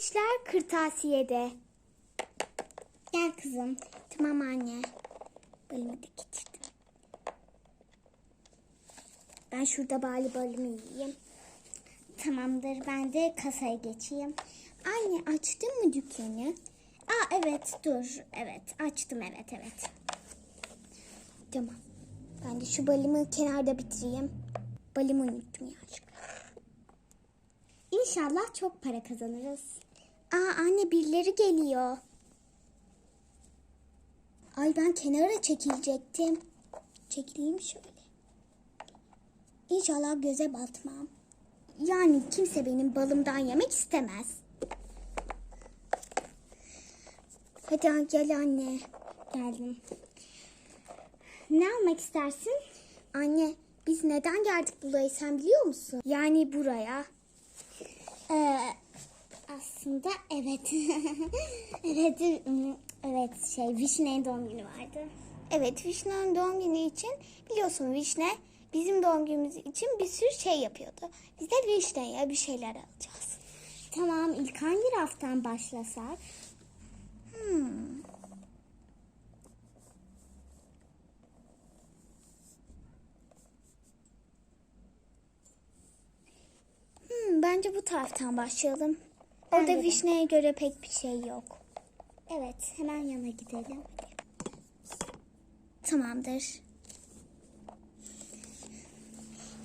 minişler kırtasiyede. Gel kızım. Tamam anne. Balımı da getirdim. Ben şurada bali balımı yiyeyim. Tamamdır ben de kasaya geçeyim. Anne açtın mı dükkanı? Aa evet dur. Evet açtım evet evet. Tamam. Ben de şu balımı kenarda bitireyim. Balımı unuttum ya. İnşallah çok para kazanırız. Aa anne birileri geliyor. Ay ben kenara çekilecektim. Çekileyim şöyle. İnşallah göze batmam. Yani kimse benim balımdan yemek istemez. Hadi gel anne. Geldim. Ne almak istersin? Anne biz neden geldik buraya sen biliyor musun? Yani buraya. Ee, aslında evet. evet, evet şey Vişne'nin doğum günü vardı. Evet Vişne'nin doğum günü için biliyorsun Vişne bizim doğum günümüz için bir sürü şey yapıyordu. Biz de Vişne'ye bir şeyler alacağız. Tamam ilk hangi raftan başlasak? Hmm. Hmm, bence bu taraftan başlayalım. Bence Orada de. Vişne'ye göre pek bir şey yok. Evet hemen yana gidelim. Tamamdır.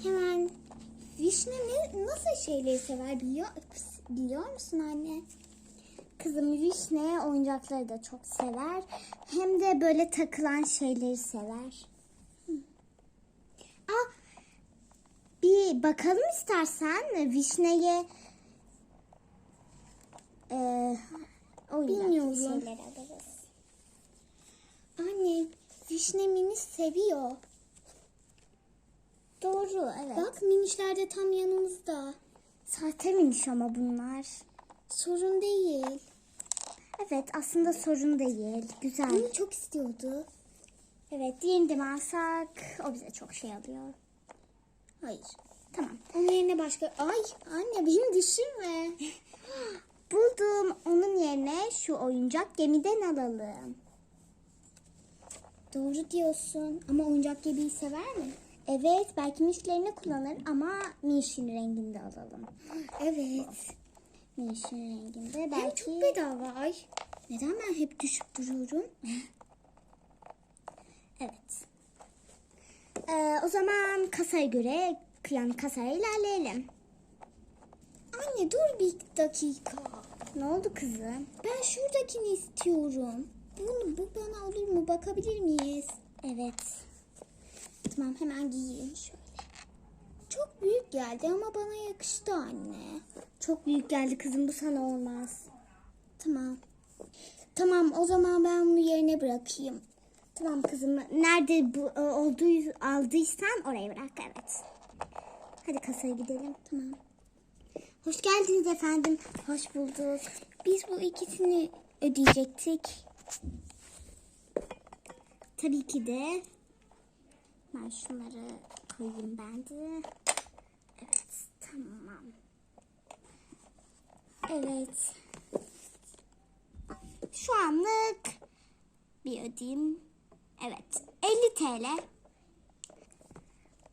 Hemen Vişne ne, nasıl şeyleri sever biliyor, biliyor musun anne? Kızım Vişne oyuncakları da çok sever. Hem de böyle takılan şeyleri sever. Aa, bir bakalım istersen Vişne'ye e, oyuncak Bilmiyorum. şeyler alırız. Anne Vişne Mini seviyor. Doğru evet. Bak minişler de tam yanımızda. Sahte miniş ama bunlar. Sorun değil. Evet aslında sorun değil. Güzel. Bunu çok istiyordu. Evet yeniden alsak o bize çok şey alıyor. Hayır. Tamam. Onun yerine başka... Ay anne beni düşürme. Buldum. Onun yerine şu oyuncak gemiden alalım. Doğru diyorsun. Ama oyuncak gibi sever mi? Evet belki mişlerini kullanır ama mişin renginde alalım. Evet. Mişin renginde Hem belki... çok bedava ay. Neden ben hep düşüp duruyorum? Evet. Ee, o zaman kasaya göre yani kasaya ilerleyelim. Anne dur bir dakika. Ne oldu kızım? Ben şuradakini istiyorum. Bunu, bu bana olur mu? Bakabilir miyiz? Evet. Tamam hemen giyeyim şöyle. Çok büyük geldi ama bana yakıştı anne. Çok büyük geldi kızım bu sana olmaz. Tamam. Tamam o zaman ben bunu yerine bırakayım. Tamam kızım. Nerede bu e, olduğu aldıysan oraya bırak evet. Hadi kasaya gidelim. Tamam. Hoş geldiniz efendim. Hoş bulduk. Biz bu ikisini ödeyecektik. Tabii ki de. Ben şunları koyayım ben de. Evet tamam. Evet. Şu anlık bir ödeyeyim. Evet 50 TL.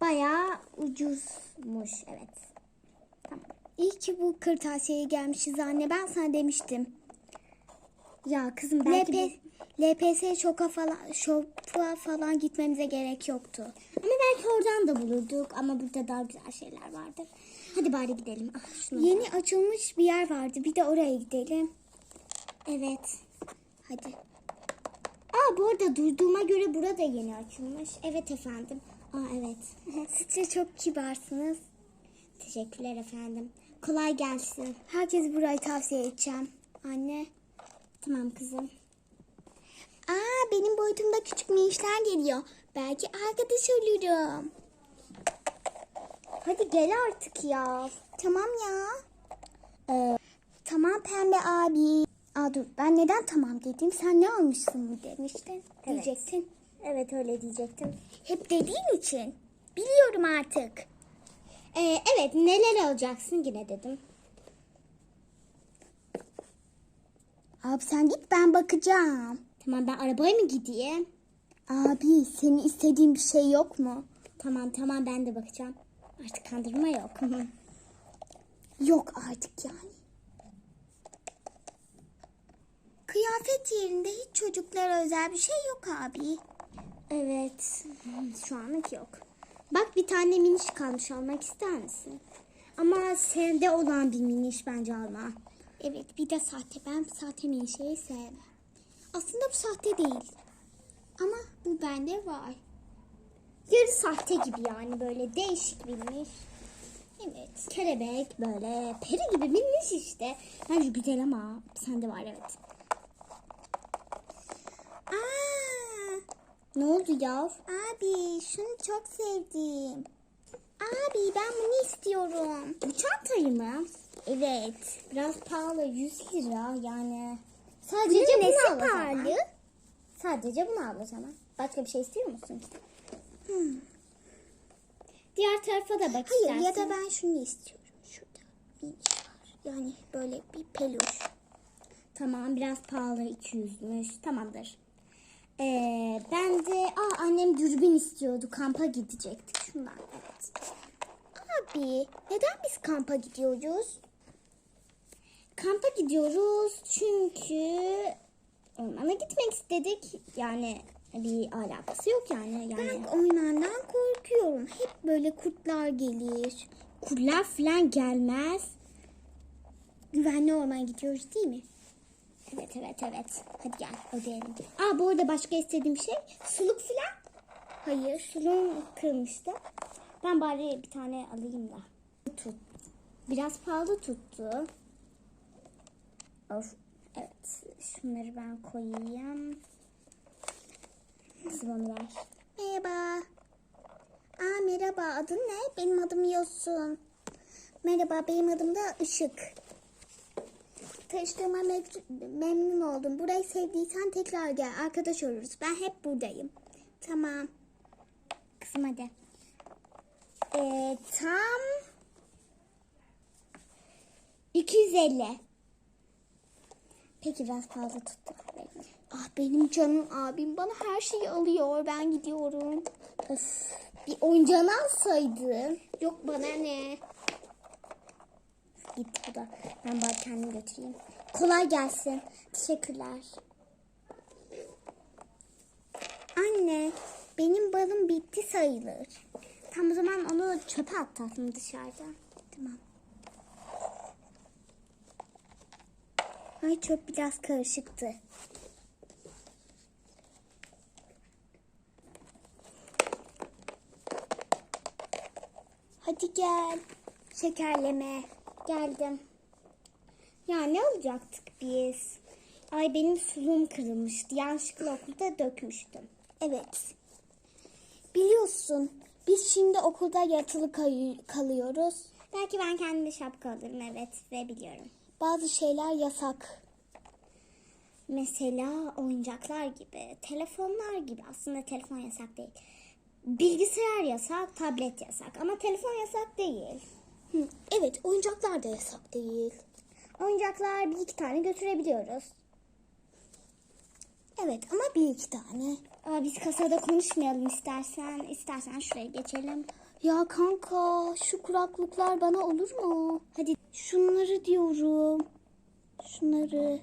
Bayağı ucuzmuş evet. İyi ki bu kırtasiyeye gelmişiz anne. Ben sana demiştim. Ya kızım belki LP, LPS şoka falan, şopa falan gitmemize gerek yoktu. Ama belki oradan da bulurduk ama burada daha güzel şeyler vardı. Hadi bari gidelim. Ah, Yeni açılmış bir yer vardı. Bir de oraya gidelim. Evet. Hadi. Aa bu arada duyduğuma göre burada yeni açılmış. Evet efendim. Aa evet. Sizce çok kibarsınız. Teşekkürler efendim. Kolay gelsin. Herkes burayı tavsiye edeceğim. Anne. Tamam kızım. Aa benim boyutumda küçük minişler geliyor. Belki arkadaş olurum. Hadi gel artık ya. Tamam ya. Ee, Tamam pembe abi. Aa dur ben neden tamam dedim? Sen ne almışsın mı demiştin. Evet. Diyecektin. evet öyle diyecektim. Hep dediğin için. Biliyorum artık. Ee, evet neler alacaksın yine dedim. Abi sen git ben bakacağım. Tamam ben arabaya mı gideyim? Abi senin istediğin bir şey yok mu? Tamam tamam ben de bakacağım. Artık kandırma yok. Yok artık yani. Kıyafet yerinde hiç çocuklara özel bir şey yok abi. evet. Şu anlık yok. Bak bir tane miniş kalmış almak ister misin? Ama sende olan bir miniş bence alma. Evet bir de sahte. Ben sahte menşeyi sevmem. Aslında bu sahte değil. Ama bu bende var. Yarı sahte gibi yani böyle değişik bir. Evet. Kelebek böyle peri gibi miniş işte. Bence güzel ama sende var evet. Aa, Ne oldu ya? abi şunu çok sevdim. Abi ben bunu istiyorum. Bu çantayı mı? Evet. Biraz pahalı 100 lira yani. Sadece Bunun bunu nesi al o zaman. pahalı? Sadece bunu al o zaman. Başka bir şey istiyor musun? Hmm. Diğer tarafa da bak Hayır ya istersen. da ben şunu istiyorum. Şurada bir iş var. Yani böyle bir peluş. Tamam biraz pahalı 200'müş. Tamamdır. Ee, ben de aa, annem dürbün istiyordu. Kampa gidecektik. Şundan evet. Abi neden biz kampa gidiyoruz? Kampa gidiyoruz çünkü ormana gitmek istedik. Yani bir alakası yok yani. yani Ben oynandan korkuyorum. Hep böyle kurtlar gelir. kurlar falan gelmez. Güvenli ormana gidiyoruz değil mi? Evet evet evet. Hadi gel ödeyelim. Aa bu arada başka istediğim şey suluk falan. Hayır. Suluğum kırmıştı. Ben bari bir tane alayım da. Tut. Biraz pahalı tuttu. Of. Evet. Şunları ben koyayım. Kızım onu. Merhaba. Aa merhaba. Adın ne? Benim adım Yosun. Merhaba benim adım da Işık. Tanıştığıma me- memnun oldum. Burayı sevdiysen tekrar gel. Arkadaş oluruz. Ben hep buradayım. Tamam. Kızım hadi. Ee, tam 250. Peki biraz fazla tuttu. Ah benim canım abim bana her şeyi alıyor. Ben gidiyorum. Öf, bir oyuncağını alsaydın. Yok bana ne? Gitti bu da. Ben bari kendim götüreyim. Kolay gelsin. Teşekkürler. Anne benim balım bitti sayılır. Tam o zaman onu çöpe at tatlım dışarıda. Tamam. Ay çöp biraz karışıktı. Hadi gel. Şekerleme. Geldim. Ya ne olacaktık biz? Ay benim suluğum kırılmıştı. Yanlışlıkla okulda dökmüştüm. Evet. Biliyorsun biz şimdi okulda yatılı kalıyoruz. Belki ben kendime şapka alırım evet ve biliyorum. Bazı şeyler yasak. Mesela oyuncaklar gibi, telefonlar gibi. Aslında telefon yasak değil. Bilgisayar yasak, tablet yasak ama telefon yasak değil. Hı, evet oyuncaklar da yasak değil. Oyuncaklar bir iki tane götürebiliyoruz. Evet ama bir iki tane. Aa, biz kasada konuşmayalım istersen. İstersen şuraya geçelim. Ya kanka şu kuraklıklar bana olur mu? Hadi Şunları diyorum. Şunları.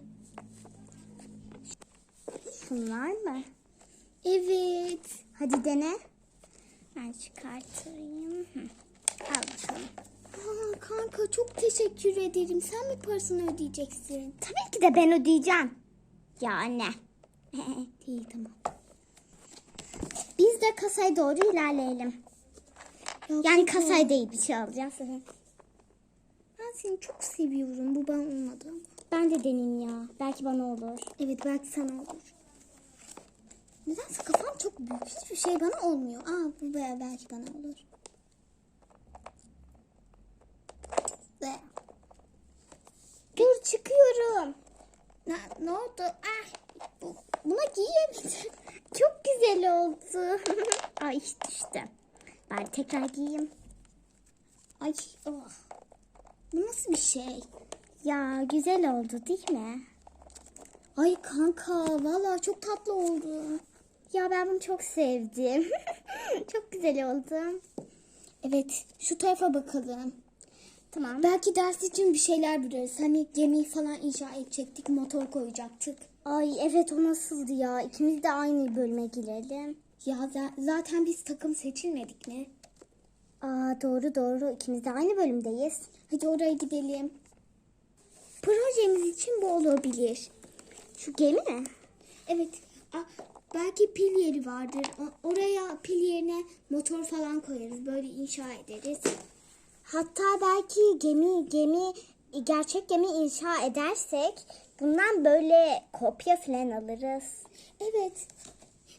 şunlar mı? Evet. Hadi dene. Ben çıkartayım. Hı. Al bakalım. Aa, kanka çok teşekkür ederim. Sen mi parasını ödeyeceksin? Tabii ki de ben ödeyeceğim. Ya anne. İyi tamam. Biz de kasaya doğru ilerleyelim. Ya Yani kasaya değil bir şey alacağız. Ben seni çok seviyorum. Bu bana olmadı. Ben de deneyeyim ya. Belki bana olur. Evet belki sana olur. Nedense kafam çok büyük. Hiçbir şey bana olmuyor. Aa bu be- belki bana olur. Dur çıkıyorum. ne, ne oldu? Ah, bu, Buna giyebilirim. Çok güzel oldu. Ay düştü. Bari tekrar giyeyim. ay oh. Bu nasıl bir şey? Ya güzel oldu değil mi? Ay kanka vallahi çok tatlı oldu. Ya ben bunu çok sevdim. çok güzel oldu. Evet şu tarafa bakalım. Tamam. Belki ders için bir şeyler buluruz. Hani gemi falan inşa edecektik, motor koyacaktık. Ay evet o nasıldı ya? İkimiz de aynı bölüme girelim. Ya za- zaten biz takım seçilmedik mi? Aa doğru doğru. İkimiz de aynı bölümdeyiz. Hadi oraya gidelim. Projemiz için bu olabilir. Şu gemi mi? Evet. a- belki pil yeri vardır. Oraya pil yerine motor falan koyarız. Böyle inşa ederiz. Hatta belki gemi gemi gerçek gemi inşa edersek bundan böyle kopya falan alırız. Evet.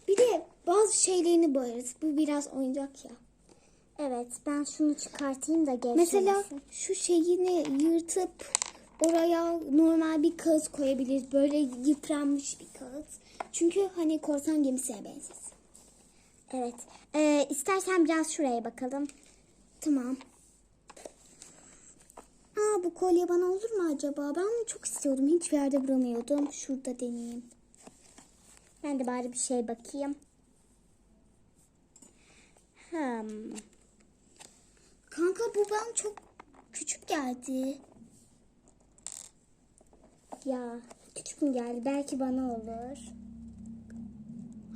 Bir de bazı şeylerini boyarız. Bu biraz oyuncak ya. Evet ben şunu çıkartayım da gevşemesin. Mesela şu şeyini yırtıp oraya normal bir kağıt koyabiliriz. Böyle yıpranmış bir kağıt. Çünkü hani korsan gemisine benzesin. Evet. Ee, istersen biraz şuraya bakalım. Tamam. Aa bu kolye bana olur mu acaba? Ben bunu çok istiyordum. Hiçbir yerde bulamıyordum. Şurada deneyeyim. Ben de bari bir şey bakayım. Hmm. Kanka bu bana çok küçük geldi. Ya küçük mü geldi? Belki bana olur.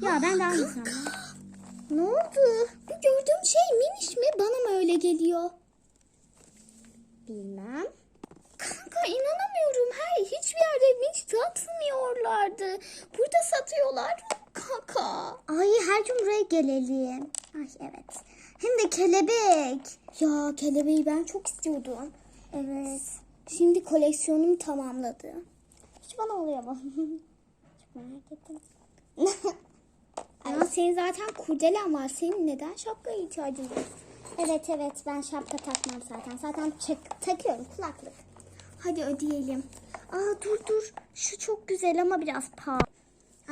Ya ben de aynı sandım. Ne oldu? Bu gördüğüm şey miniş mi? Bana mı öyle geliyor? Bilmem. Kanka inanamıyorum. Her hiçbir yerde miniş satmıyorlardı. Burada satıyorlar. Kanka. Ay her gün buraya gelelim. Ay evet. Hem de kelebek. Ya kelebeği ben çok istiyordum. Evet. Şimdi koleksiyonum tamamladı. Hiç bana oluyor mu? Çok merak ettim. Ama senin zaten kurdelen var. Senin neden şapkaya ihtiyacın var? Evet evet ben şapka takmam zaten. Zaten çak- takıyorum kulaklık. Hadi ödeyelim. Aa dur dur. Şu çok güzel ama biraz pahalı.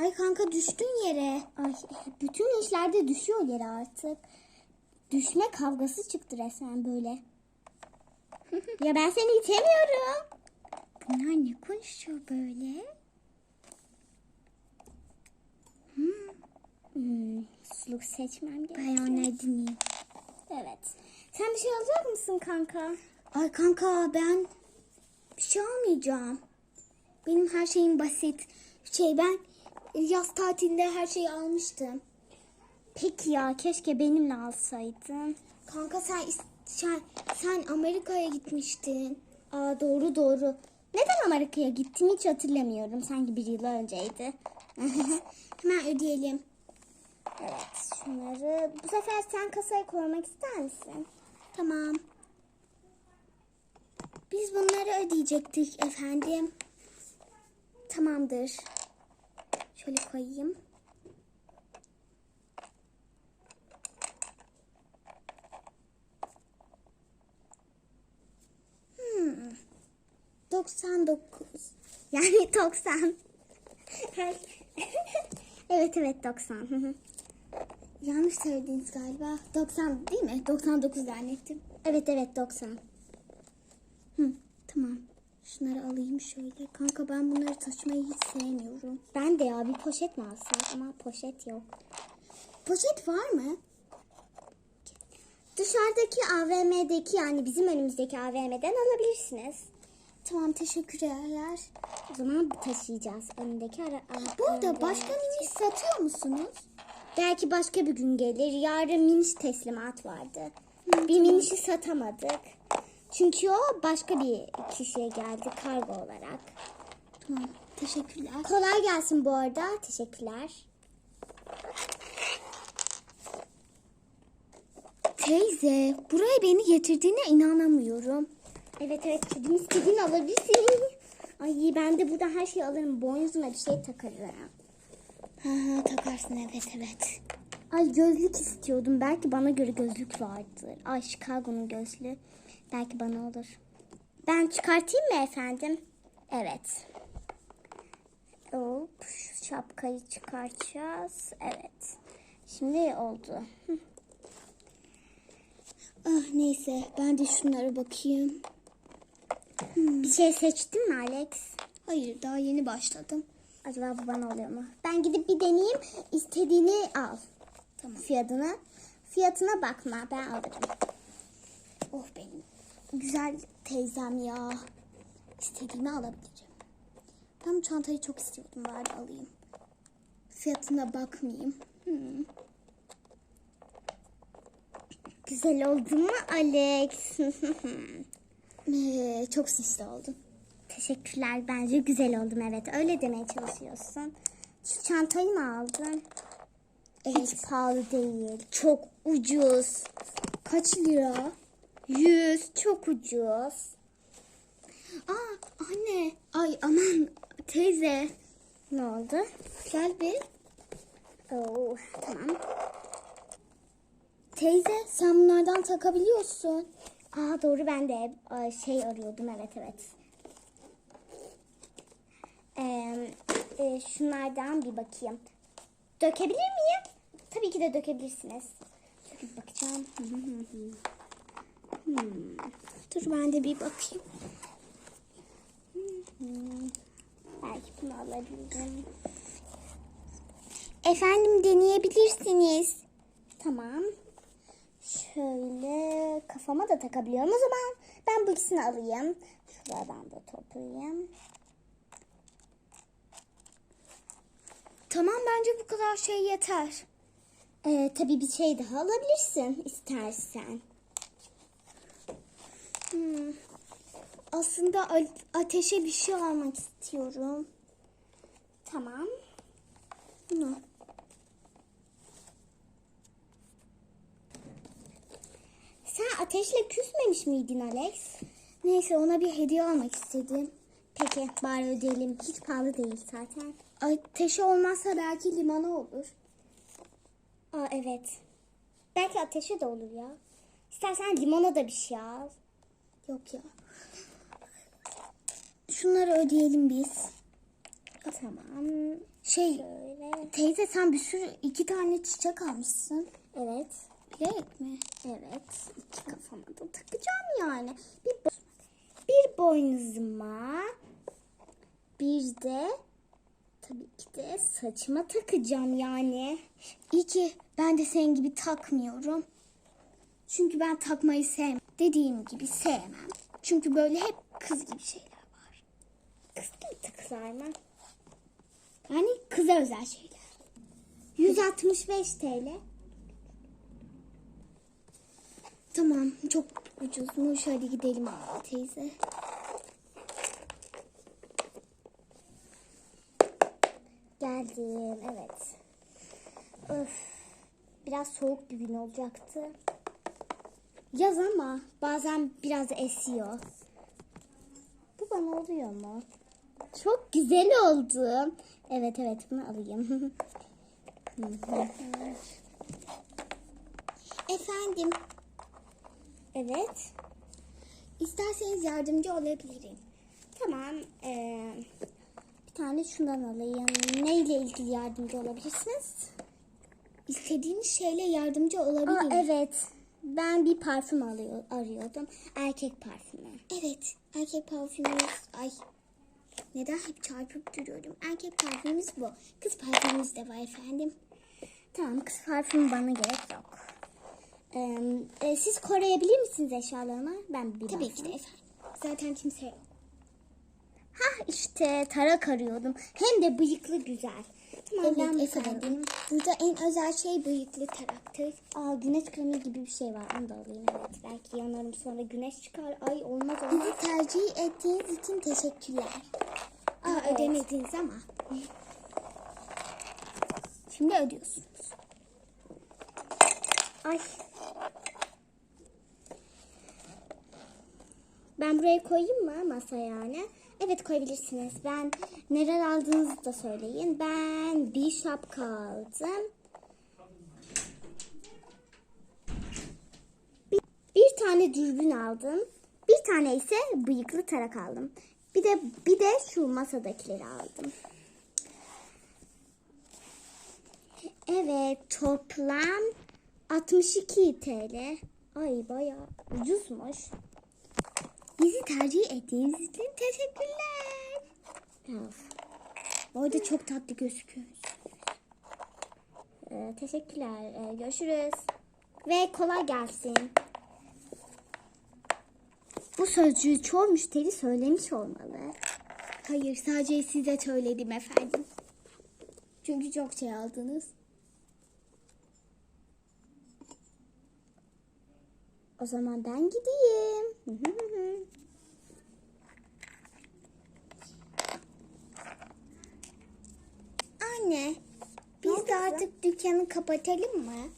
Ay kanka düştün yere. Ay bütün işlerde düşüyor yere artık. Düşme kavgası çıktı resmen böyle. ya ben seni itemiyorum. Bunlar ne konuşuyor böyle? Hmm, suluk seçmem Ben gerekiyor. onları dinleyeyim. Evet. Sen bir şey alacak mısın kanka? Ay kanka ben bir şey almayacağım. Benim her şeyim basit. Şey ben yaz tatilinde her şeyi almıştım. Peki ya keşke benimle alsaydın. Kanka sen sen, sen Amerika'ya gitmiştin. Aa doğru doğru. Neden Amerika'ya gittim hiç hatırlamıyorum. Sanki bir yıl önceydi. Hemen ödeyelim. Evet şunları. Bu sefer sen kasaya koymak ister misin? Tamam. Biz bunları ödeyecektik efendim. Tamamdır. Şöyle koyayım. Hmm. 99. Yani 90. evet evet 90. Yanlış söylediniz galiba. 90 değil mi? 99 zannettim. evet evet 90. Hı, tamam. Şunları alayım şöyle. Kanka ben bunları taşımayı hiç sevmiyorum. Ben de ya bir poşet mi alsak ama poşet yok. Poşet var mı? Dışarıdaki AVM'deki yani bizim önümüzdeki AVM'den alabilirsiniz. Tamam teşekkürler. O zaman taşıyacağız önündeki ara. Burada başka miniş satıyor musunuz? Belki başka bir gün gelir. Yarın miniş teslimat vardı. bir minişi satamadık. Çünkü o başka bir kişiye geldi kargo olarak. Tamam teşekkürler. Kolay gelsin bu arada. Teşekkürler. Teyze buraya beni getirdiğine inanamıyorum. Evet evet kedim istediğini alabilirsin. Ay ben de buradan her şeyi alırım. Boynuzuma bir şey takarım. Ha, ha, takarsın evet evet. Ay gözlük istiyordum. Belki bana göre gözlük vardır. Ay Chicago'nun gözlüğü. Belki bana olur. Ben çıkartayım mı efendim? Evet. Hop, şu şapkayı çıkartacağız. Evet. Şimdi oldu. Hı. Ah neyse ben de şunlara bakayım. Bir şey seçtin mi Alex? Hayır daha yeni başladım. Acaba bu bana oluyor mu? Ben gidip bir deneyeyim. İstediğini al. Tamam. Fiyatını. Fiyatına bakma. Ben alırım. Oh benim güzel teyzem ya. İstediğimi alabilirim. Ben bu çantayı çok istiyordum. Bari alayım. Fiyatına bakmayayım. Hmm. Güzel oldu mu Alex? Ee, çok süslü oldun. Teşekkürler. Bence güzel oldum. Evet. Öyle demeye çalışıyorsun. Şu çantayı mı aldın? Evet. Hiç pahalı değil. Çok ucuz. Kaç lira? 100. Çok ucuz. Aa anne. Ay aman teyze. Ne oldu? Gel bir. Oo, tamam. Teyze sen bunlardan takabiliyorsun. Aa doğru ben de e, şey arıyordum. Evet evet. Ee, e, şunlardan bir bakayım. Dökebilir miyim? Tabii ki de dökebilirsiniz. Bir bakacağım. Hmm. Dur ben de bir bakayım. Belki bunu alabilirim. Efendim deneyebilirsiniz. Tamam. Şöyle kafama da takabiliyorum. O zaman ben bu ikisini alayım. Şuradan da toplayayım. Tamam bence bu kadar şey yeter. Ee, tabii bir şey daha alabilirsin istersen. Hmm. Aslında ateşe bir şey almak istiyorum. Tamam. Bunu. Sen ateşle küsmemiş miydin Alex? Neyse ona bir hediye almak istedim. Peki bari ödeyelim. Hiç pahalı değil zaten. Ateşi olmazsa belki limana olur. Aa evet. Belki ateşe de olur ya. İstersen limona da bir şey al. Yok ya. Şunları ödeyelim biz. Tamam. Şey Şöyle. teyze sen bir sürü iki tane çiçek almışsın. Evet. Bilerek mi? Evet. İki kafama da takacağım yani. Bir, bo- bir boynuzuma bir de tabii ki de saçıma takacağım yani. İyi ki ben de senin gibi takmıyorum. Çünkü ben takmayı sevmem. Dediğim gibi sevmem. Çünkü böyle hep kız gibi şeyler var. Kız gibi takılar mı? Yani kıza özel şeyler. 165 TL. Tamam çok ucuzmuş. Hadi gidelim abi teyze. Geldim evet. Öf. Biraz soğuk bir gün olacaktı. Yaz ama bazen biraz esiyor. Bu bana oluyor mu? Çok güzel oldu. Evet evet bunu alayım. Efendim evet. isterseniz yardımcı olabilirim. Tamam. ee, bir tane şundan alayım. Neyle ilgili yardımcı olabilirsiniz? İstediğiniz şeyle yardımcı olabilirim. Aa, evet. Ben bir parfüm alıyor, arıyordum. Erkek parfümü. Evet, erkek parfümümüz... Ay, neden hep çarpıp duruyorum? Erkek parfümümüz bu. Kız parfümümüz de var efendim. Tamam kız parfümü bana gerek yok. Ee, siz koruyabilir misiniz eşyalarımı? Ben bir Tabii baksam. ki de efendim. Zaten kimse yok. İşte tarak arıyordum. Hem de bıyıklı güzel. Tamam Evet efendim. Burada en özel şey bıyıklı taraktır. Aa güneş kremi gibi bir şey var. Onu da alayım evet. Belki yanarım sonra güneş çıkar. Ay olmaz olmaz. Bizi tercih ettiğiniz için teşekkürler. Aa, Evet. ödemediniz ama. Şimdi ödüyorsunuz. Ay. Ben buraya koyayım mı masa yani? Evet koyabilirsiniz. Ben neler aldığınızı da söyleyin. Ben bir şapka aldım. Bir, bir tane dürbün aldım. Bir tane ise bıyıklı tarak aldım. Bir de bir de şu masadakileri aldım. Evet toplam 62 TL. Ay bayağı ucuzmuş. Bizi tercih ettiğiniz için teşekkürler. Of. Bu arada çok tatlı gözüküyor. Ee, teşekkürler. Ee, görüşürüz. Ve kolay gelsin. Bu sözcüğü çoğu müşteri söylemiş olmalı. Hayır sadece size söyledim efendim. Çünkü çok şey aldınız. O zaman ben gideyim. Anne biz de artık dükkanı kapatalım mı?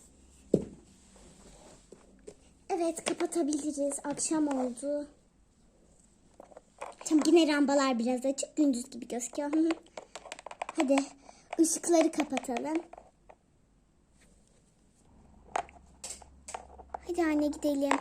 Evet kapatabiliriz. Akşam oldu. Tam yine lambalar biraz açık. Gündüz gibi gözüküyor. Hadi ışıkları kapatalım. Hadi anne gidelim.